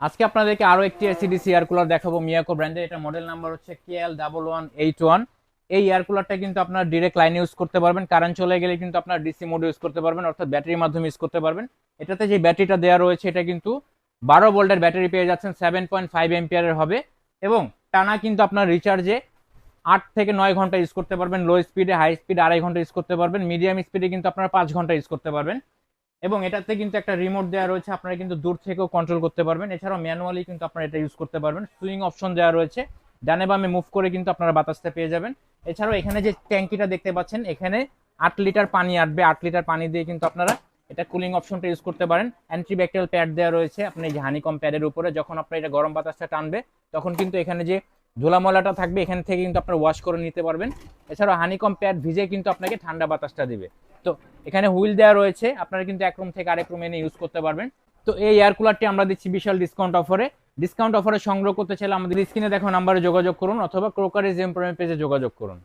আজকে আপনাদেরকে আরও একটি এসিডিসি এয়ার কুলার দেখাবো মিয়াকো ব্র্যান্ডের। এটা মডেল নাম্বার হচ্ছে KL double one eight one এই এয়ার কুলারটা কিন্তু আপনার ডিরেক্ট লাইন ইউজ করতে পারবেন। কারেন্ট চলে গেলে কিন্তু আপনার ডিসি মোড ইউজ করতে পারবেন, অর্থাৎ ব্যাটারির মাধ্যমে ইউজ করতে পারবেন। এটাতে যে ব্যাটারিটা দেওয়া রয়েছে, এটা কিন্তু বারো ভোল্টের ব্যাটারি পেয়ে যাচ্ছেন সেভেন পয়েন্ট ফাইভ এম্পিয়ারের হবে। এবং টানা কিন্তু আপনার রিচার্জে আট থেকে নয় ঘণ্টা ইউজ করতে পারবেন। লো স্পিডে হাই স্পিডে আড়াই ঘণ্টা ইউজ করতে পারবেন। মিডিয়াম স্পিডে কিন্তু আপনারা পাঁচ ঘণ্টা ইউজ করতে পারবেন। এবং এটাতে কিন্তু একটা রিমোট দেওয়া রয়েছে, আপনারা কিন্তু দূর থেকেও কন্ট্রোল করতে পারবেন। এছাড়াও ম্যানুয়ালি কিন্তু আপনারা এটা ইউজ করতে পারবেন। সুইং অপশন দেওয়া রয়েছে। ডানে বামে মুভ করে কিন্তু আপনারা বাতাসটা পেয়ে যাবেন। এছাড়াও এখানে যে ট্যাঙ্কিটা দেখতে পাচ্ছেন, এখানে আট লিটার পানি আসবে আট লিটার পানি দিয়ে কিন্তু আপনারা এটা কুলিং অপশনটা ইউজ করতে পারেন। অ্যান্টিব্যাকটেরিয়াল প্যাড দেওয়া রয়েছে আপনি যে হানিকম প্যাডের উপরে। যখন আপনার এটা গরম বাতাসটা টানবে, তখন কিন্তু এখানে যে ধুলামলাটা থাকবে, এখান থেকে কিন্তু আপনারা ওয়াশ করে নিতে পারবেন। এছাড়াও হানিকম প্যাড ভিজে কিন্তু আপনাকে ঠান্ডা বাতাসটা দিবে। তো এখানে হুইল দেওয়া রয়েছে, আপনারা কিন্তু এক রুম থেকে আরেক রুম এনে ইউজ করতে পারবেন। তো এই এয়ার কুলারটি আমরা দিচ্ছি বিশাল ডিসকাউন্ট অফারে ডিসকাউন্ট অফারে সংগ্রহ করতে চাইলে আমাদের স্ক্রিনে দেখো নাম্বারে যোগাযোগ করুন অথবা ক্রোকারিজ এমপ্লয়মেন্ট পেজে যোগাযোগ করুন।